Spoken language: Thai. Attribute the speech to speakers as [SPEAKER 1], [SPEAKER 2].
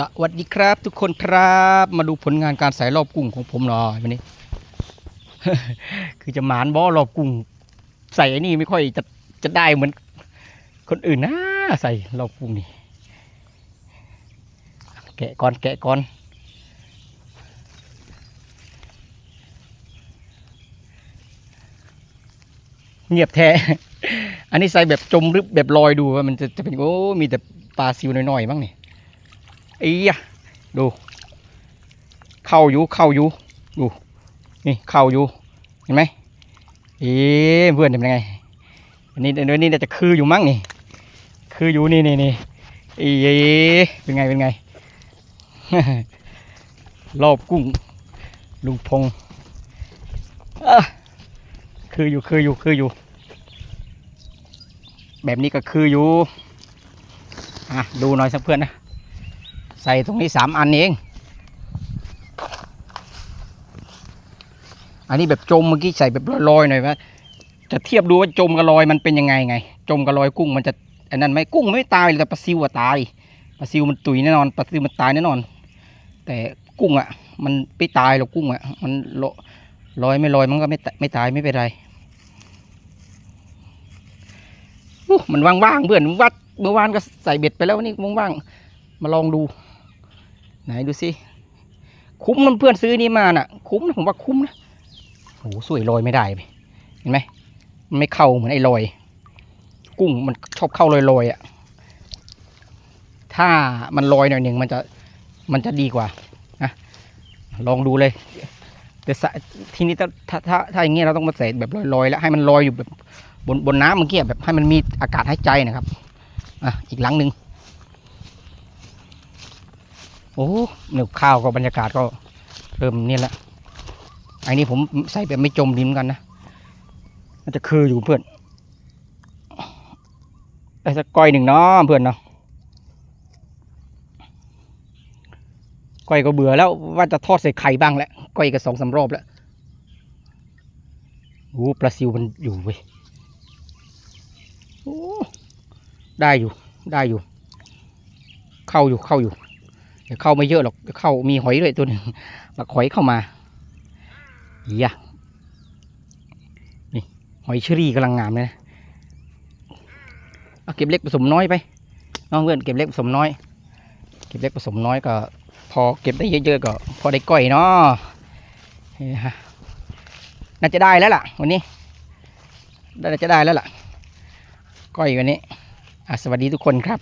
[SPEAKER 1] สวัสดีครับ ทุกคนครับ มาดูผลงานการใส่รอบกุ้งของผมหน่อยวันนี้ คือจะหมานบอรอบกุ้งใส่ไอ้นี่ไม่ค่อยจะจะได้เหมือน คนอื่นนะใส่รอบกุ้งนี่แกะก่อนแกะก่อนเงียบแท้ อันนี้ใส่แบบจมหรือแบบลอยดูว่ามันจะจะเป็นโอ้มีแต่ปลาซิวน้อยๆบ้างนี่ ไอ้ยะดู เข้าอยู่เข้าอยู่ดูนี่เข้าอยู่เห็นไหมเอ๊เพื่อนเป็นไงอันนี้อันนี้จะคืออยู่มั้งนี่ คืออยู่นี่นี่นี่เอ๊เป็นไงเป็นไงรอบกุ้งลุงพงคืออยู่คืออยู่คืออยู่ แบบนี้ก็คืออยู่อะดูหน่อยสักเพื่อนนะ ใส่ตรงนี้สามอันเอง อันนี้แบบจมเมื่อกี้ใส่แบบลอยๆหน่อยว่าจะเทียบดูว่าจมกับลอยมันเป็นยังไงไง จมกับลอยกุ้งมันจะอันนั้นไหมกุ้งไม่ตายแต่ปลาซิวอะตายปลาซิวมันตุยแน่นอนปลาซิวมันตายแน่นอน แต่กุ้งอะมันไม่ตายหรอกกุ้งอะมันลอลอยไม่ลอยมันก็ไม่ตไม่ตายไม่เป็นไรมันว่างๆเพื่อนวัดเมื่อวานก็ใส่เบ็ดไปแล้ววันนี่ว่างๆมาลองดู ไหนดูสิ คุ้มมันเพื่อนซื้อนี่มาน่ะ คุ้มนะผมว่าคุ้มนะโอ้สวยลอยไม่ได้ไปเห็นไหมมันไม่เข้าเหมือนไอ้ลอย กุ้งมันชอบเข้าลอยๆอะ ถ้ามันลอยหน่อยหนึ่งมันจะมันจะดีกว่านะลองดูเลยแต่สะทีนี้ถ้าถ้าถ้าอย่างเงี้ยเราต้องมาใส่แบบลอยๆแล้วให้มันลอยอยู่แบบบนบนน้ำเมื่อกี้แบบให้มันมีอากาศหายใจนะครับ อะอีกหลังหนึ่ง โอ้หนึบข้าวก็บรรยากาศก็เริ่มเนี่ยแหละไอ้นี่ผมใส่แบบไม่จมดินเหมือนกันนะมันจะคืออยู่เพื่อนไอ้สักก้อยหนึ่งเนาะเพื่อนเนาะก้อยก็เบื่อแล้วว่าจะทอดใส่ไข่บ้างแหละก้อยก็สองสามรอบแล้วโอ้ปลาซิวมันอยู่เว้ยโอ้ได้อยู่ได้อยู่ เข้าอยู่เข้าอยู่ เดี๋ยวเข้าไม่เยอะหรอกเข้ามีหอยด้วยตัวหนึ่งหลักหอยเข้ามาอียะนี่หอยเชอรี่กำลังงามเลยนะเอาเก็บเล็กผสมน้อยไปน้องเพื่อนเก็บเล็กผสมน้อย เก็บเล็กผสมน้อยก็ พอเก็บได้เยอะๆก็ พอได้ก้อยเนาะน่าจะได้แล้วล่ะ วันนี้น่าจะได้แล้วล่ะก้อยวันนี้อะสวัสดีทุกคนครับ